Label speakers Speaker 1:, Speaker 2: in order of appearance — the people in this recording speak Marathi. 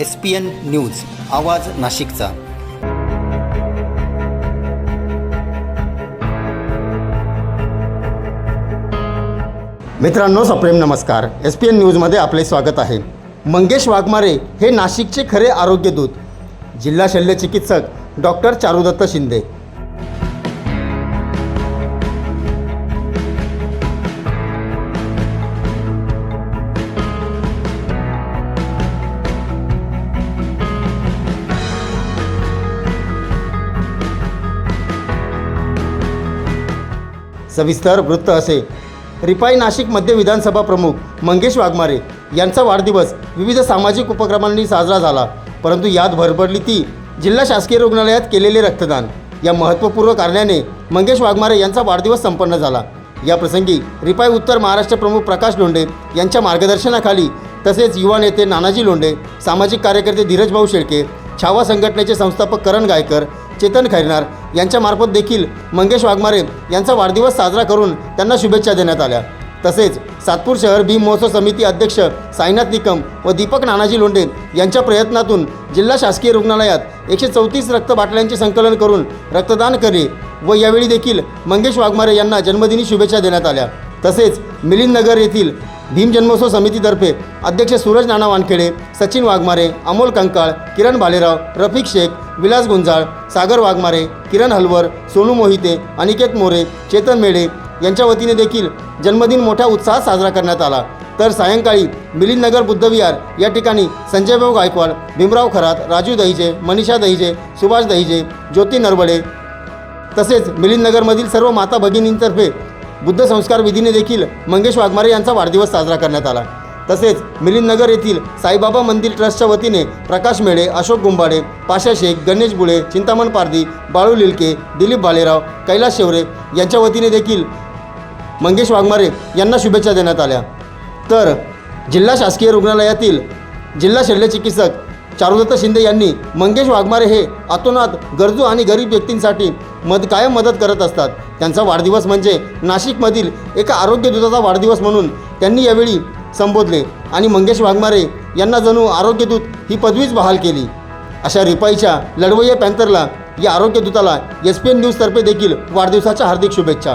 Speaker 1: एस पी एन न्यूज आवाज नाशिकचा. मित्रांनो सप्रेम नमस्कार. एस पी एन न्यूजमध्ये आपले स्वागत आहे. मंगेश वाघमारे हे नाशिकचे खरे आरोग्यदूत जिल्हा शल्यचिकित्सक डॉक्टर चारुदत्त शिंदे. सविस्तर वृत्त असे. रिपाई नाशिक मध्य विधानसभा प्रमुख मंगेश वाघमारे यांचा वाढदिवस विविध सामाजिक उपक्रमांनी साजरा झाला. परंतु यात भरभरली ती जिल्हा शासकीय रुग्णालयात केलेले रक्तदान. या महत्त्वपूर्ण कारणाने मंगेश वाघमारे यांचा वाढदिवस संपन्न झाला. या प्रसंगी रिपाई उत्तर महाराष्ट्र प्रमुख प्रकाश लोंढे यांच्या मार्गदर्शनाखाली तसेच युवा नेते नानाजी लोंढे सामाजिक कार्यकर्ते धीरजभाऊ शेळके छावा संघटनेचे संस्थापक करण गायकर चेतन खैरनार यांच्यामार्फत देखील मंगेश वाघमारे यांचा वाढदिवस साजरा करून त्यांना शुभेच्छा देण्यात आल्या. तसेच सातपूर शहर भीम महोत्सव समिती अध्यक्ष साईनाथ निकम व दीपक नानाजी लोंढे यांच्या प्रयत्नातून जिल्हा शासकीय रुग्णालयात एकशे चौतीस रक्त बाटल्यांचे संकलन करून रक्तदान करे व यावेळी देखील मंगेश वाघमारे यांना जन्मदिनी शुभेच्छा देण्यात आल्या. तसेच मिलिंदनगर येथील भीम जन्मोत्सव समितीतर्फे अध्यक्ष सूरज नाना वानखेडे सचिन वाघमारे अमोल कंकाळ किरण भालेराव रफिक शेख विलास गुंजाळ सागर वाघमारे किरण हलवर सोनू मोहिते अनिकेत मोरे चेतन मेढे यांच्या वतीने देखील जन्मदिन मोठ्या उत्साहात साजरा करण्यात आला. तर सायंकाळी मिलिंदनगर बुद्धविहार या ठिकाणी संजयभाऊ गायकवाड भीमराव खरात राजू दहिजे मनीषा दहिजे सुभाष दहिजे ज्योती नरवडे तसेच मिलिंदनगरमधील सर्व माता भगिनींतर्फे बुद्ध संस्कार विधीने देखील मंगेश वाघमारे यांचा वाढदिवस साजरा करण्यात आला. तसेच मिलिंदनगर येथील साईबाबा मंदिर ट्रस्टच्या वतीने प्रकाश मेढे अशोक गुंबाडे पाशा शेख गणेश बुळे चिंतामण पारदी बाळू लिलके दिलीप भालेराव कैलास शेवरे यांच्या वतीने देखील मंगेश वाघमारे यांना शुभेच्छा देण्यात आल्या. तर जिल्हा शासकीय रुग्णालयातील जिल्हा शल्यचिकित्सक चारुदत्त शिंदे यांनी मंगेश वाघमारे हे अतोनात गरजू आणि गरीब व्यक्तींसाठी मद कायम मदत करत असतात. त्यांचा वाढदिवस म्हणजे नाशिकमधील एका आरोग्य दूताचा वाढदिवस म्हणून त्यांनी यावेळी संबोधले आणि मंगेश वाघमारे यांना जणू आरोग्यदूत ही पदवीच बहाल केली. अशा रिपाईच्या लढवय्या पॅन्थरला या आरोग्यदूताला एस पी एन न्यूजतर्फे देखील वाढदिवसाच्या हार्दिक शुभेच्छा.